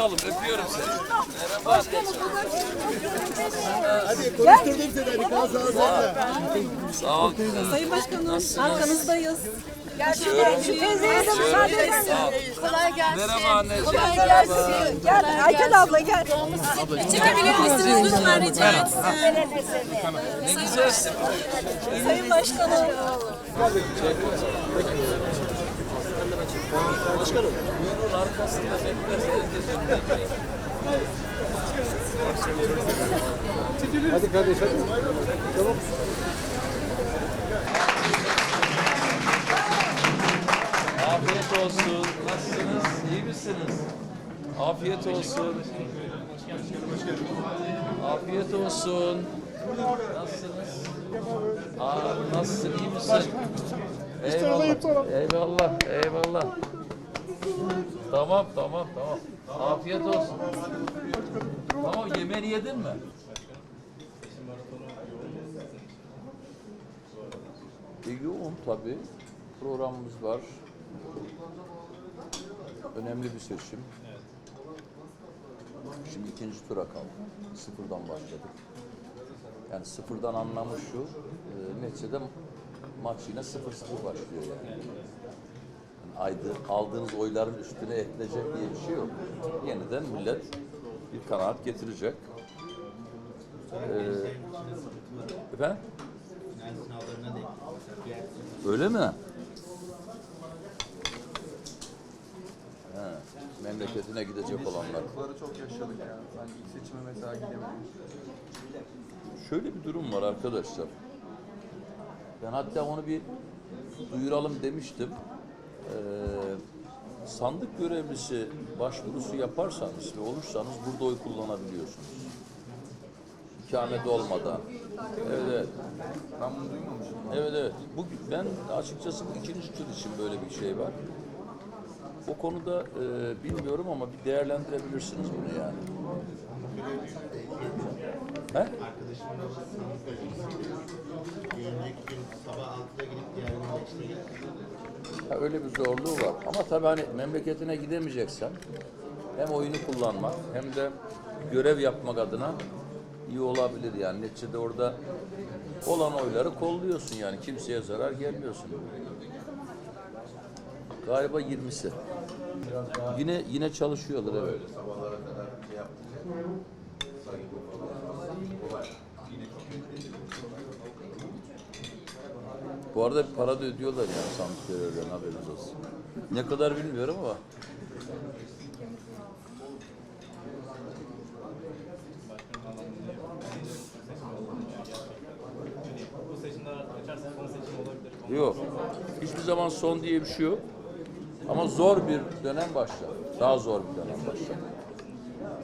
buluşalım. Öpüyorum seni. Merhaba. Hadi konuşturdum seni Ali Kaan sağ ol. Sağ ol. Sayın Başkanım arkanızdayız. De müsaade eder misin? Kolay gelsin. Merhaba anneciğim. Kolay gelsin. Gel Ayten abla gel. Çekebilir misiniz lütfen rica etsem? Ne güzelsin. Sayın Başkanım. Buyurun arkasında bekler. Hadi kardeş hadi. Tamam. Afiyet olsun. Nasılsınız? İyi misiniz? Afiyet olsun. Afiyet olsun. Nasılsınız? Aa, nasılsın? İyi misin? Eyvallah. Eyvallah. Eyvallah. Tamam, tamam, tamam. Afiyet olsun. Tamam, yemeğini yedin mi? E, yoğun tabii. Programımız var. Önemli bir seçim. Şimdi ikinci tura kaldı. Sıfırdan başladık. Yani sıfırdan anlamı şu, e, neticede maç yine sıfır sıfır başlıyor yani. yani aydı, aldığınız oyların üstüne ekleyecek diye bir şey yok. Yeniden millet bir kanaat getirecek. Ee, efendim? Öyle mi? He, memleketine gidecek olanlar. Bunları çok yaşadık ya. Ben ilk seçime mesela gidemedim. Şöyle bir durum var arkadaşlar. Ben hatta onu bir duyuralım demiştim. Ee, sandık görevlisi başvurusu yaparsanız ve olursanız burada oy kullanabiliyorsunuz. İkamet olmadan. Evet, evet. Ben bunu duymamıştım. Evet evet. Bu, ben açıkçası bu ikinci tur için böyle bir şey var. O konuda e, bilmiyorum ama bir değerlendirebilirsiniz bunu yani. He? Ha, öyle bir zorluğu var. Ama tabii hani memleketine gidemeyeceksen hem oyunu kullanmak hem de görev yapmak adına iyi olabilir yani. Neticede orada olan oyları kolluyorsun yani. Kimseye zarar gelmiyorsun. Galiba 20'si. Yine yine çalışıyorlar evet. Bu arada para da ödüyorlar yani sandık görevlerine haberiniz olsun. Ne kadar bilmiyorum ama. Yok. Hiçbir zaman son diye bir şey yok. Ama zor bir dönem başlar. Daha zor bir dönem başlar.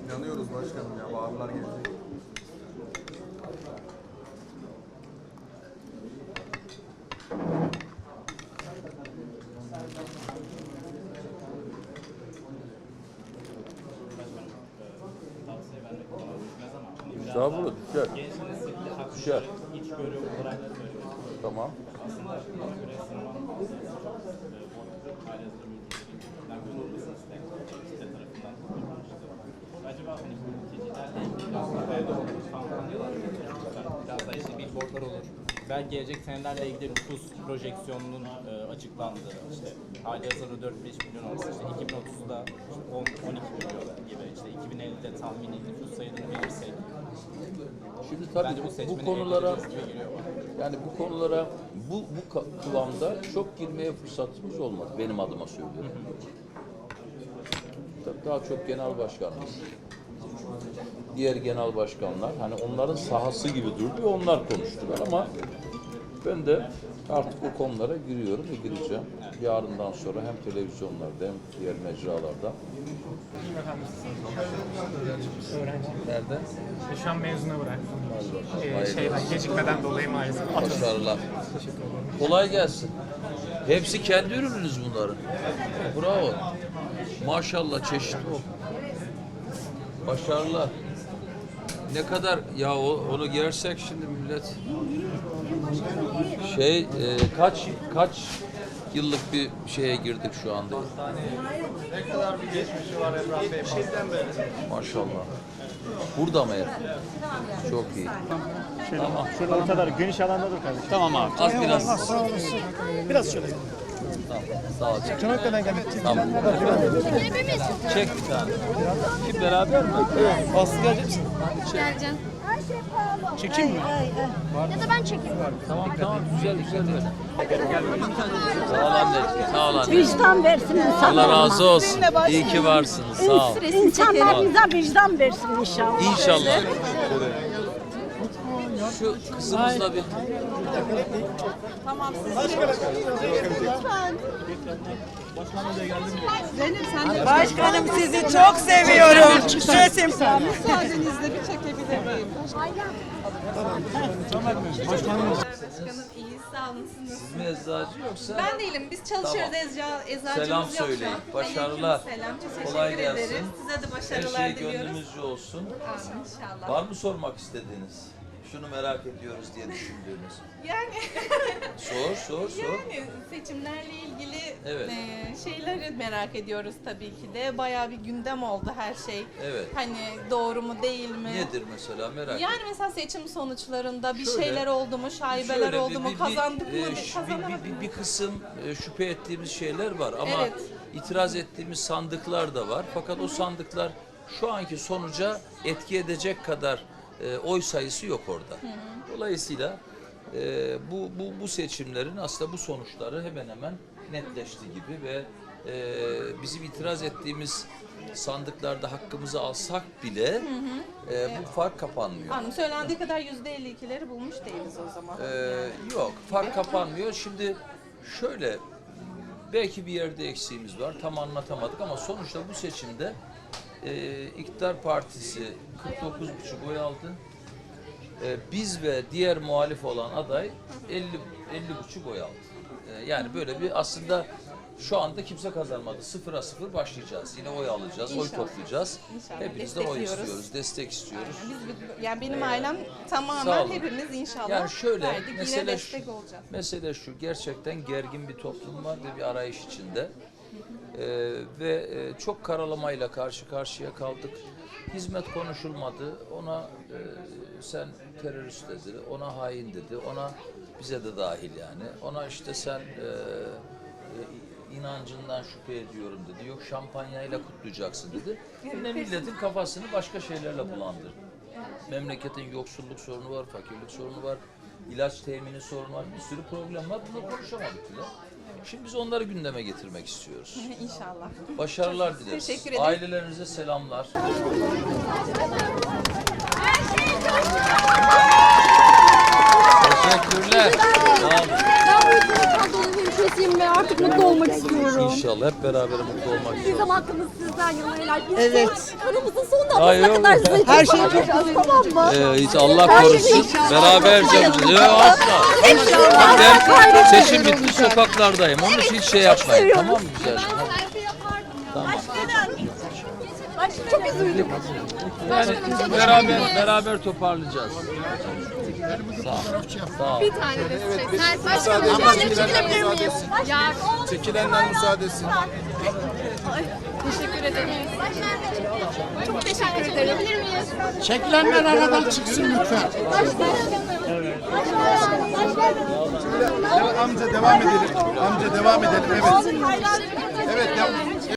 İnanıyoruz başkanım ya. Baharlar gelecek. Estağfurullah düşer. Düşer. Tamam. Acaba hani bu mültecilerle ilgili aslında kampanyalar biraz da işte billboardlar olur. Belki gelecek senelerle ilgili nüfus projeksiyonunun e, açıklandığı, işte hali hazırda 4-5 milyon olsa işte 2030'da işte 10-12 milyon gibi, işte 2050'de tahmini nüfus sayılarını verirsek Şimdi tabii bence bu bu, konulara yani bu konulara bu bu kıvamda çok girmeye fırsatımız olmadı. Benim adıma söylüyorum. Tabii daha çok genel başkanımız. Diğer genel başkanlar hani onların sahası gibi durdu onlar konuştular ama ben de artık o konulara giriyorum ve gireceğim. Yarından sonra hem televizyonlarda hem diğer mecralarda. Öğrenci. Nerede? Şu an mezuna bıraktım. Ee, şeyden, gecikmeden dolayı maalesef. Başarılar. Kolay gelsin. Hepsi kendi ürününüz bunların. Bravo. Maşallah çeşit o. Başarılar. Ne kadar ya o, onu giyersek şimdi millet şey e, kaç kaç yıllık bir şeye girdik şu anda. Ne kadar bir geçmişi var Emrah Bey? Maşallah. Burada mı hep? Çok iyi. Tamam. Şöyle ortalar geniş alanda dur kardeşim. Tamam abi. Az biraz. Biraz şöyle. Tamam. Sağ ol. Çanakkale'den geldik. Tamam. Çek bir tane. Kim beraber mi? Aslı gelecek misin? Geleceğim. Çekeyim mi? Ya da ben çekeyim. Tamam tamam. Güzel güzel. Sağ ol anneciğim. Sağ ol anneciğim. Vicdan versin insanlar. Allah razı olsun. İyi ki varsınız. Sağ ol. İnsanlar bize vicdan versin inşallah. İnşallah. Şu kızımızla bir Başkanım sizi çok seviyorum. Resim. Müsaadenizle bir çekebilir miyim? Başkanım iyi sağ olun. Siz siz mi eczacı yoksa? Ben değilim. Biz çalışıyoruz. Tamam. Ecza, eczacımız Selam yok şu an. söyleyin. Başarılar. Selam. Çok teşekkür Kolay ederiz. gelsin. Size de Her başarılar şey diliyoruz. gönlünüzce olsun. Amin inşallah. Var mı sormak istediğiniz? Şunu merak ediyoruz diye düşündüğünüz. Yani Sor, sor, sor. yani seçimlerle ilgili Evet. e, şeyleri merak ediyoruz tabii ki de. Bayağı bir gündem oldu her şey. Evet. Hani doğru mu değil mi? Nedir mesela merak Yani mesela seçim sonuçlarında bir Şöyle- şeyler oldu mu, şaibeler Şöyle oldu bir- mu, bir- kazandık bir, mı, e, ş- kazanamadık bir, mı? bir, bir kısım e, şüphe ettiğimiz şeyler var ama Evet. itiraz ettiğimiz sandıklar da var. Fakat o sandıklar şu anki sonuca etki edecek kadar e, oy sayısı yok orada. Dolayısıyla e, bu, bu, bu seçimlerin aslında bu sonuçları hemen hemen netleşti gibi ve e, bizim itiraz ettiğimiz sandıklarda hakkımızı alsak bile e, bu fark kapanmıyor. Hanım söylendiği kadar yüzde 52'leri bulmuş değiliz o zaman. Ee, yok, fark kapanmıyor. Şimdi şöyle, belki bir yerde eksiğimiz var, tam anlatamadık ama sonuçta bu seçimde e, iktidar partisi 49,5 oy aldı. E, biz ve diğer muhalif olan aday 50 50,5 oy aldı. E, yani böyle bir aslında şu anda kimse kazanmadı. Sıfıra sıfır başlayacağız. Yine oy alacağız, oy İnşallah. toplayacağız. İnşallah. Hepiniz de oy istiyoruz, destek istiyoruz. Biz, yani benim ailem Sağ tamamen hepimiz inşallah Yani şöyle, verdik. Yine mesele destek şu, olacağız. mesele şu, gerçekten gergin bir toplum var ve bir arayış içinde. Ee, ve e, çok karalamayla karşı karşıya kaldık. Hizmet konuşulmadı. Ona e, sen terörist dedi, ona hain dedi, ona bize de dahil yani. Ona işte sen e, e, inancından şüphe ediyorum dedi. Yok şampanyayla kutlayacaksın dedi. Yine milletin kafasını başka şeylerle bulandırdı. Memleketin yoksulluk sorunu var, fakirlik sorunu var, ilaç temini sorunu var, bir sürü problem var. Bunları konuşamadık bile. Şimdi biz onları gündeme getirmek istiyoruz. İnşallah. Başarılar dileriz. Teşekkür ederim. Ailelerinize selamlar. Teşekkürler. Sağ olun. Ben bu ülkenin kadrolu hemşiresiyim ve artık mutlu olmak istiyorum. İnşallah hep beraber mutlu olmak Bizim istiyoruz. hakkımız sizden yana helal. Biz Evet. kanımızın son Ay, damlasına yok. kadar size Her şey çok yapacağız, tamam mı? Ee, hiç Allah korusun. Beraber canımız. Yok asla. İnşallah. Ben seçim bitti sokaklardayım. Onun için hiç şey yapmayın. Tamam mı güzel? Tamam. Çok üzüldüm. Yani beraber beraber toparlayacağız. Sağ ol. Sağ ol. Bir tane de çek. Başkanım bir tane çekilebilir miyim? Ya Çekilenler müsaade etsin. teşekkür ederim. Çok teşekkür ederim. Çekilenler aradan çıksın lütfen. Amca devam edelim. Amca devam edelim. Evet. Evet. devam-